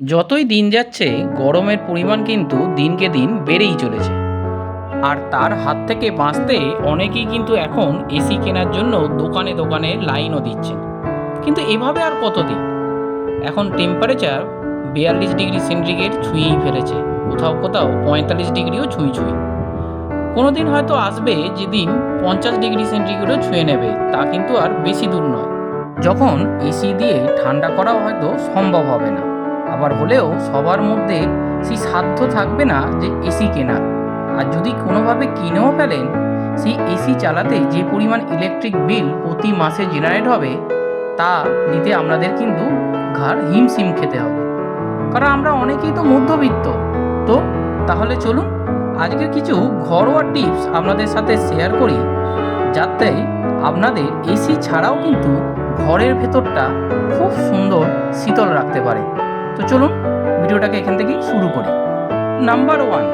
যতই দিন যাচ্ছে, গরমের পরিমাণ কিন্তু দিনকে দিন বেড়েই চলেছে। আর তার হাত থেকে বাঁচতে অনেকেই কিন্তু এখন এসি কেনার জন্য দোকানে দোকানে লাইনও দিচ্ছেন কিন্তু এভাবে আর কতদিন? এখন টেম্পারেচার বিয়াল্লিশ ডিগ্রি সেন্টিগ্রেড ছুঁয়েই ফেলেছে। কোথাও কোথাও পঁয়তাল্লিশ ডিগ্রিও ছুঁই ছুঁই। কোনো দিন হয়তো আসবে যেদিন পঞ্চাশ ডিগ্রি সেন্টিগ্রেডও ছুঁয়ে নেবে, তা কিন্তু আর বেশি দূর নয়। যখন এসি দিয়ে ঠান্ডা করাও হয়তো সম্ভব হবে না। আবার হলেও সবার মধ্যে সেই সাধ্য থাকবে না যে এসি কেনার। আর যদি কোনোভাবে কিনেও ফেলেন, সেই এসি চালাতে যে পরিমাণ ইলেকট্রিক বিল প্রতি মাসে জেনারেট হবে, তা দিতে আপনাদের কিন্তু ঘাড় হিমশিম খেতে হবে। কারণ আমরা অনেকেই তো মধ্যবিত্ত। তো তাহলে চলুন আজকের কিছু ঘরোয়া টিপস আপনাদের সাথে শেয়ার করি, যাতে আপনাদের এসি ছাড়াও কিন্তু ঘরের ভেতরটা খুব সুন্দর শীতল রাখতে পারে। তো চলুন ভিডিওটাকে এখান থেকেই শুরু করি। নাম্বার ওয়ান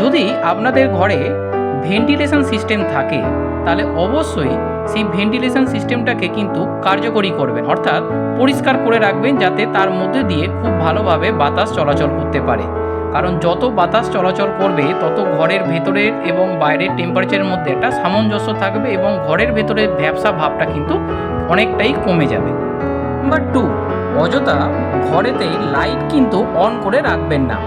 যদি আপনাদের ঘরে ভেন্টিলেশন সিস্টেম থাকে, তাহলে অবশ্যই সেই ভেন্টিলেশন সিস্টেমটাকে কিন্তু কার্যকরী করবেন। অর্থাৎ পরিষ্কার করে রাখবেন যাতে তার মধ্যে দিয়ে খুব ভালোভাবে বাতাস চলাচল করতে পারে। কারণ যত বাতাস চলাচল করবে, তত ঘরের ভেতরের এবং বাইরের টেম্পারেচারের মধ্যে একটা সামঞ্জস্য থাকবে এবং ঘরের ভেতরের ভ্যাবসা ভাবটা কিন্তু অনেকটাই কমে যাবে। নাম্বার টু অযথা ঘরেতে লাইট কিন্তু অন করে রাখবেন না।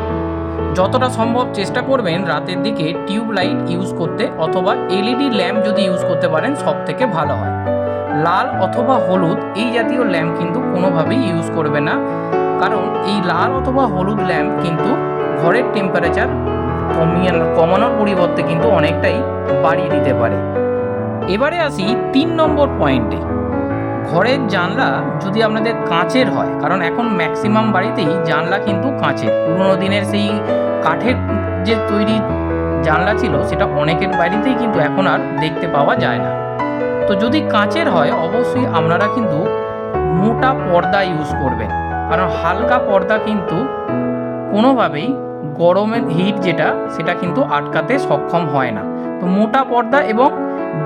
যতটা সম্ভব চেষ্টা করবেন রাতের দিকে টিউব লাইট ইউজ করতে অথবা এলইডি ল্যাম্প যদি ইউজ করতে পারেন সব থেকে ভালো হয়। লাল অথবা হলুদ এই জাতীয় ল্যাম্প কিন্তু কোনোভাবেই ইউজ করবে না। কারণ এই লাল অথবা হলুদ ল্যাম্প কিন্তু ঘরের টেম্পারেচার কমিয়ে কমানোর পরিবর্তে কিন্তু অনেকটাই বাড়িয়ে দিতে পারে। এবারে আসি তিন নম্বর পয়েন্টে ঘরের জানলা যদি আপনাদের কাঁচের হয়, কারণ এখন ম্যাক্সিমাম বাড়িতেই জানলা কিন্তু কাঁচের। পুরোনো দিনের সেই কাঠের যে তৈরি জানলা ছিল, সেটা অনেকের বাড়িতেই কিন্তু এখন আর দেখতে পাওয়া যায় না। তো যদি কাঁচের হয়, অবশ্যই আপনারা কিন্তু মোটা পর্দা ইউজ করবেন। কারণ হালকা পর্দা কিন্তু কোনোভাবেই গরমের হিট যেটা, সেটা কিন্তু আটকাতে সক্ষম হয় না। তো মোটা পর্দা এবং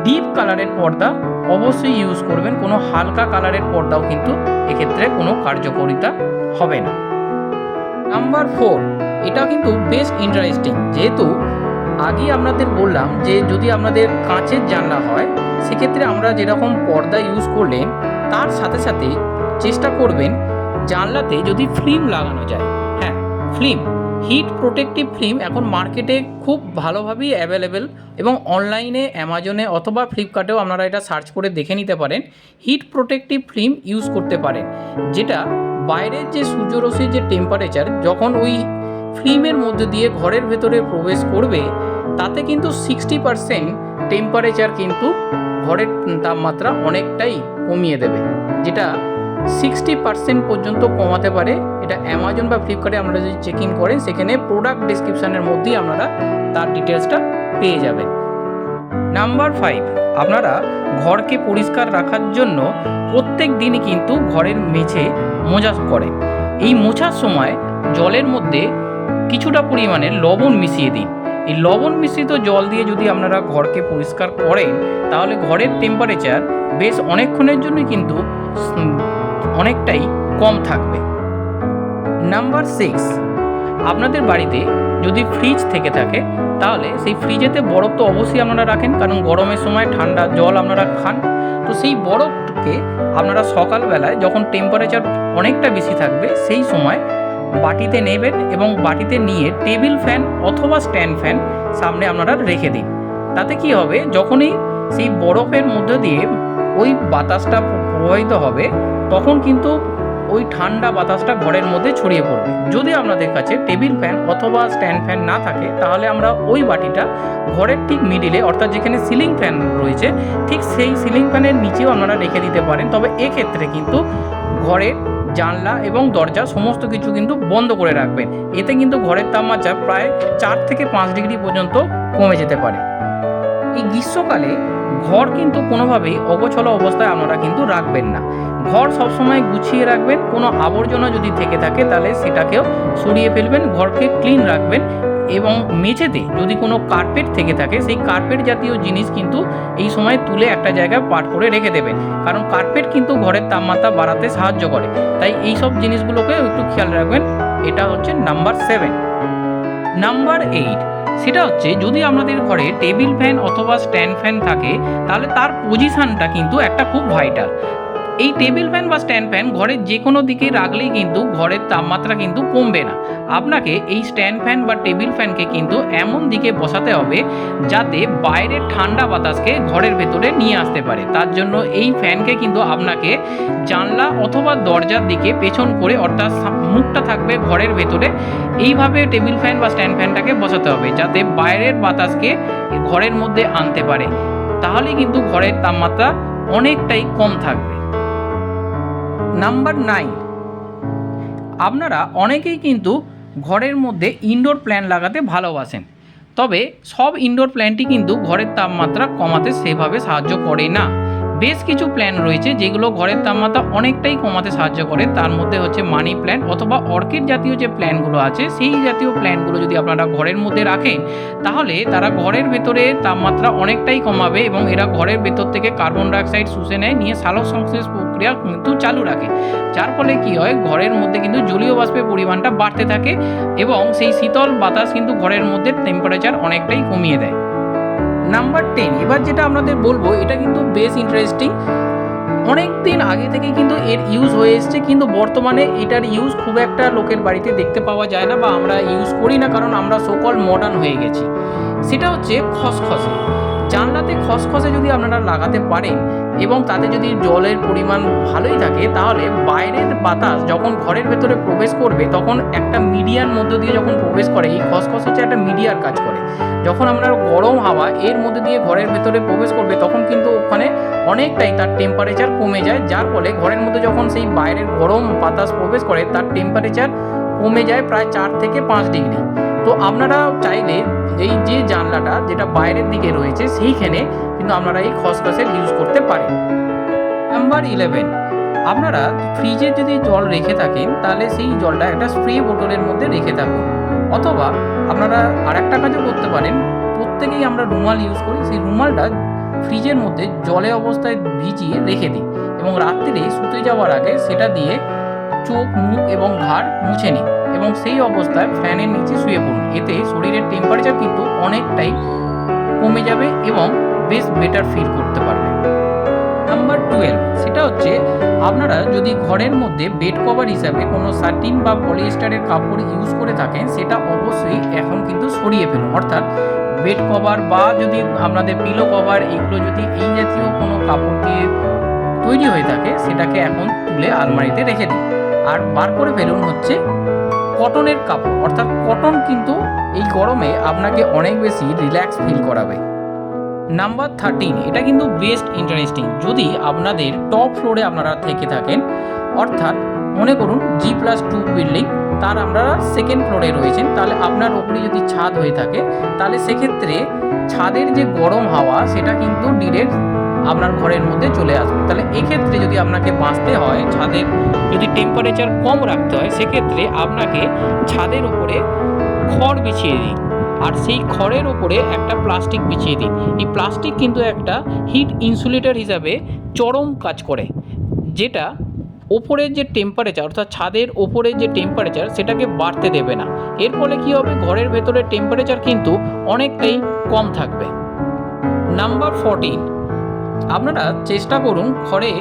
ডিপ কালারের পর্দা অবশ্যই ইউজ করবেন। কোনো হালকা কালারের পর্দাও কিন্তু এক্ষেত্রে কোনো কার্যকারিতা হবে না। নাম্বার ফোর এটা কিন্তু বেশ ইন্টারেস্টিং যেহেতু আগেই আপনাদের বললাম যে যদি আপনাদের কাঁচের জানলা হয়, সেক্ষেত্রে আমরা যেরকম পর্দা ইউজ করলেন, তার সাথে সাথে চেষ্টা করবেন জানলাতে যদি ফিল্ম লাগানো যায়। হ্যাঁ ফিল্ম হিট প্রোটেক্টিভ ফিল্ম এখন মার্কেটে খুব ভালোভাবেই অ্যাভেলেবেল এবং অনলাইনে অ্যামাজনে অথবা ফ্লিপকার্টেও আপনারা এটা সার্চ করে দেখে নিতে পারেন। হিট প্রোটেক্টিভ ফিল্ম ইউজ করতে পারেন, যেটা বাইরের যে সূর্যরশ্মির যে টেম্পারেচার যখন ওই ফিল্মের মধ্যে দিয়ে ঘরের ভেতরে প্রবেশ করবে, তাতে কিন্তু সিক্সটি পারসেন্ট টেম্পারেচার কিন্তু ঘরের তাপমাত্রা অনেকটাই কমিয়ে দেবে, যেটা সিক্সটি পার্সেন্ট পর্যন্ত কমাতে পারে। এটা অ্যামাজন বা ফ্লিপকার্টে আপনারা যদি চেক ইন করেন, সেখানে প্রোডাক্ট ডিসক্রিপশানের মধ্যেই আপনারা তার ডিটেলসটা পেয়ে যাবেন। নাম্বার ফাইভ আপনারা ঘরকে পরিষ্কার রাখার জন্য প্রত্যেক দিনই কিন্তু ঘরের মেঝে মোজা করেন এই মোছার সময় জলের মধ্যে কিছুটা পরিমাণে লবণ মিশিয়ে দিন। এই লবণ মিশ্রিত জল দিয়ে যদি আপনারা ঘরকে পরিষ্কার করেন, তাহলে ঘরের টেম্পারেচার বেশ অনেকক্ষণের জন্য কিন্তু অনেকটাই কম থাকবে। নাম্বার সিক্স আপনাদের বাড়িতে যদি ফ্রিজ থেকে থাকে, তাহলে সেই ফ্রিজেতে বরফ তো অবশ্যই আপনারা রাখেন, কারণ গরমের সময় ঠান্ডা জল আপনারা খান। তো সেই বরফকে আপনারা সকালবেলায় যখন টেম্পারেচার অনেকটা বেশি থাকবে, সেই সময় বাটিতে নেবেন এবং বাটিতে নিয়ে টেবিল ফ্যান অথবা স্ট্যান্ড ফ্যান সামনে আপনারা রেখে দিন। তাতে কি হবে? যখনই সেই বরফের মধ্যে দিয়ে ওই বাতাসটা প্রবাহিত হবে তখন কিন্তু ওই ঠান্ডা বাতাসটা ঘরের মধ্যে ছড়িয়ে পড়বে। যদি আপনাদের কাছে টেবিল ফ্যান অথবা স্ট্যান্ড ফ্যান না থাকে, তাহলে আমরা ওই বাটিটা ঘরের ঠিক মিডিলে, অর্থাৎ যেখানে সিলিং ফ্যান রয়েছে, ঠিক সেই সিলিং ফ্যানের নিচেও আপনারা রেখে দিতে পারেন। তবে এক্ষেত্রে কিন্তু ঘরের জানলা এবং দরজা সমস্ত কিছু কিন্তু বন্ধ করে রাখবেন। এতে কিন্তু ঘরের তাপমাত্রা প্রায় চার থেকে পাঁচ ডিগ্রি পর্যন্ত কমে যেতে পারে। এই গ্রীষ্মকালে ঘর কিন্তু কোনোভাবেই অগোছলো অবস্থায় আপনারা কিন্তু রাখবেন না। ঘর সবসময় গুছিয়ে রাখবেন, কোনো আবর্জনা যদি থেকে থাকে তাহলে সেটাকেও সরিয়ে ফেলবেন, ঘরকে ক্লিন রাখবেন এবং মেঝেতে যদি কোনো কার্পেট থেকে থাকে, সেই কার্পেট জাতীয় জিনিস কিন্তু এই সময় তুলে একটা জায়গায় পাট করে রেখে দেবেন। কারণ কার্পেট কিন্তু ঘরের তাপমাত্রা বাড়াতে সাহায্য করে। তাই এই সব জিনিসগুলোকে একটু খেয়াল রাখবেন। এটা হচ্ছে নাম্বার সেভেন নাম্বার এইট সেটা হচ্ছে যদি আপনাদের ঘরে টেবিল ফ্যান অথবা স্ট্যান্ড ফ্যান থাকে, তাহলে তার পজিশানটা কিন্তু একটা খুব ভাইটাল এই টেবিল ফ্যান বা স্ট্যান্ড ফ্যান ঘরের যে কোনো দিকে রাখলেই কিন্তু ঘরের তাপমাত্রা কিন্তু কমবে না। আপনাকে এই স্ট্যান্ড ফ্যান বা টেবিল ফ্যানকে কিন্তু এমন দিকে বসাতে হবে যাতে বাইরের ঠান্ডা বাতাসকে ঘরের ভেতরে নিয়ে আসতে পারে। তার জন্য এই ফ্যানকে কিন্তু আপনাকে জানলা অথবা দরজার দিকে পেছন করে অর্থাৎ মুখটা থাকবে ঘরের ভেতরে। এইভাবে টেবিল ফ্যান বা স্ট্যান্ড ফ্যানটাকে বসাতে হবে যাতে বাইরের বাতাসকে ঘরের মধ্যে আনতে পারে। তাহলে কিন্তু ঘরের তাপমাত্রা অনেকটাই কম থাকবে। নাম্বার নাইন আপনারা অনেকেই কিন্তু ঘরের মধ্যে ইনডোর প্ল্যান লাগাতে ভালোবাসেন। তবে সব ইনডোর প্ল্যানটি কিন্তু ঘরের তাপমাত্রা কমাতে সেভাবে সাহায্য করে না। বেশ কিছু প্ল্যান রয়েছে যেগুলো ঘরের তাপমাত্রা অনেকটাই কমাতে সাহায্য করে। তার মধ্যে হচ্ছে মানি প্ল্যান অথবা অর্কিড জাতীয় যে প্ল্যানগুলো আছে, সেই জাতীয় প্ল্যানগুলো যদি আপনারা ঘরের মধ্যে রাখেন, তাহলে তারা ঘরের ভেতরে তাপমাত্রা অনেকটাই কমাবে এবং এরা ঘরের ভেতর থেকে কার্বন ডাইঅক্সাইড শুষে নেয়, নিয়ে সালোক সংশ্লেষ প্রক্রিয়া কিন্তু চালু রাখে। যার ফলে কি হয়, ঘরের মধ্যে কিন্তু জলীয় বাষ্পের পরিমাণটা বাড়তে থাকে এবং সেই শীতল বাতাস কিন্তু ঘরের মধ্যে টেম্পারেচার অনেকটাই কমিয়ে দেয়। নাম্বার টেন এবার যেটা আপনাদের বলব, এটা কিন্তু বেশ ইন্টারেস্টিং অনেক দিন আগে থেকে কিন্তু এর ইউজ হয়ে এসছে, কিন্তু বর্তমানে এটার ইউজ খুব একটা লোকের বাড়িতে দেখতে পাওয়া যায় না বা আমরা ইউজ করি না, কারণ আমরা সকল মডার্ন হয়ে গেছি। সেটা হচ্ছে খসখসে। জানলাতে খসখসে যদি আপনারা লাগাতে পারেন এবং তাতে যদি জলের পরিমাণ ভালোই থাকে, তাহলে বাইরের বাতাস যখন ঘরের ভেতরে প্রবেশ করবে, তখন একটা মিডিয়ার মধ্য দিয়ে যখন প্রবেশ করে, এই খসখস হচ্ছে একটা মিডিয়ার কাজ করে, যখন আমরা গরম হাওয়া এর মধ্যে দিয়ে ঘরের ভেতরে প্রবেশ করবে, তখন কিন্তু ওখানে অনেকটাই তার টেম্পারেচার কমে যায়, যার ফলে ঘরের মধ্যে যখন সেই বাইরের গরম বাতাস প্রবেশ করে, তার টেম্পারেচার কমে যায় প্রায় চার থেকে পাঁচ ডিগ্রি তো আপনারা চাইলে এই যে জানলাটা যেটা বাইরের দিকে রয়েছে, সেইখানে কিন্তু আপনারা এই খসখসের ইউজ করতে পারেন। নাম্বার ইলেভেন আপনারা ফ্রিজে যদি জল রেখে থাকেন, তাহলে সেই জলটা একটা স্প্রে বোতলের মধ্যে রেখে থাকুন। অথবা আপনারা আর একটা কাজও করতে পারেন। প্রত্যেকেই আমরা রুমাল ইউজ করি, সেই রুমালটা ফ্রিজের মধ্যে জলে অবস্থায় ভিজিয়ে রেখে দিই এবং রাত্রিরে শুতে যাওয়ার আগে সেটা দিয়ে চোখ, মুখ এবং ঘাড় মুছে নিই এবং সেই অবস্থায় ফ্যানের নিচে শুয়ে পড়ুন। এতে শরীরের টেম্পারেচার কিন্তু অনেকটাই কমে যাবে এবং বেশ বেটার ফিল করতে পারবেন নাম্বার টুয়েলভ, সেটা হচ্ছে আপনারা যদি ঘরের মধ্যে বেড কভার হিসাবে কোনো সাটিন বা পলিয়েস্টারের কাপড় ইউজ করে থাকেন, সেটা অবশ্যই এখন কিন্তু সরিয়ে ফেলুন। অর্থাৎ বেড কভার বা যদি আপনাদের পিলো কভার, এগুলো যদি এই জাতীয় কোনো কাপড় দিয়ে তৈরি হয়ে থাকে, সেটাকে এখন তুলে আলমারিতে রেখে দিন। আর বার করে ফেলুন হচ্ছে কটনের কাপড়। অর্থাৎ কটন কিন্তু এই গরমে আপনাকে অনেক বেশি রিল্যাক্স ফিল করাবে। নাম্বার থার্টিন এটা কিন্তু বেস্ট ইন্টারেস্টিং। যদি আপনাদের টপ ফ্লোরে আপনারা থেকে থাকেন, অর্থাৎ মনে করুন জি প্লাস টু বিল্ডিং তার আপনারা সেকেন্ড ফ্লোরে রয়েছেন, তাহলে আপনার ওপরে যদি ছাদ হয়ে থাকে, তাহলে সেক্ষেত্রে ছাদের যে গরম হাওয়া, সেটা কিন্তু ডিরেক্ট আপনার ঘরের মধ্যে চলে আসবে। তাহলে এক্ষেত্রে যদি আপনাকে বাঁচতে হয়, ছাদের যদি টেম্পারেচার কম রাখতে হয়, সেক্ষেত্রে আপনাকে ছাদের উপরে খড় বিছিয়ে দিন। আর সেই খড়ের ওপরে একটা প্লাস্টিক বিছিয়ে দিন এই প্লাস্টিক কিন্তু একটা হিট ইনসুলেটর হিসাবে চরম কাজ করে, যেটা ওপরের যে টেম্পারেচার অর্থাৎ ছাদের ওপরের যে টেম্পারেচার সেটাকে বাড়তে দেবে না। এর ফলে কী হবে? ঘরের ভেতরের টেম্পারেচার কিন্তু অনেকটাই কম থাকবে। নাম্বার ফোরটিন আপনারা চেষ্টা করুন ঘরে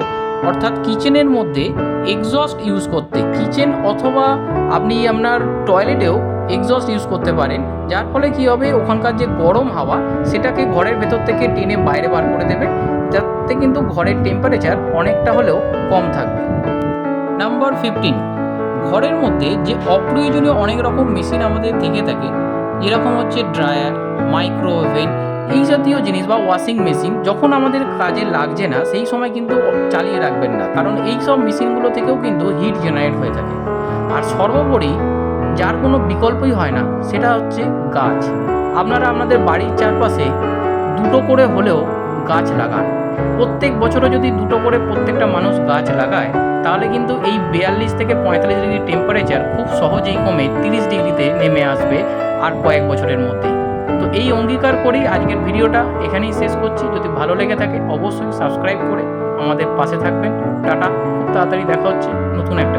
অর্থাৎ কিচেনের মধ্যে এক্সস্ট ইউজ করতে, কিচেন অথবা আপনি আপনার টয়লেটেও এক্সস্ট ইউজ করতে পারেন। যার ফলে কী হবে? ওখানকার যে গরম হাওয়া, সেটাকে ঘরের ভেতর থেকে টেনে বাইরে বার করে দেবে। যাতে কিন্তু ঘরের টেম্পারেচার অনেকটা হলেও কম থাকবে। নাম্বার ফিফটিন ঘরের মধ্যে যে অপ্রয়োজনীয় অনেক রকম মেশিন আমাদের থেকে থাকে, যেরকম হচ্ছে ড্রায়ার মাইক্রোওভেন এই জাতীয় জিনিস বা ওয়াশিং মেশিন যখন আমাদের কাজে লাগছে না, সেই সময় কিন্তু চালিয়ে রাখবেন না। কারণ এই সব মেশিনগুলো থেকেও কিন্তু হিট জেনারেট হয়ে থাকে। আর সর্বোপরি যার কোনো বিকল্পই হয় না, সেটা হচ্ছে গাছ। আপনারা আপনাদের বাড়ির চারপাশে দুটো করে হলেও গাছ লাগান। প্রত্যেক বছরে যদি দুটো করে প্রত্যেকটা মানুষ গাছ লাগায়, তাহলে কিন্তু এই বিয়াল্লিশ থেকে পঁয়তাল্লিশ ডিগ্রি টেম্পারেচার খুব সহজেই কমে তিরিশ ডিগ্রিতে নেমে আসবে আর কয়েক বছরের মধ্যেই। এই অঙ্গীকার করেই আজকের ভিডিওটা এখানেই শেষ করছি। যদি ভালো লেগে থাকে, অবশ্যই সাবস্ক্রাইব করে আমাদের পাশে থাকবেন। টাটা, খুব তাড়াতাড়ি দেখা হচ্ছে নতুন একটা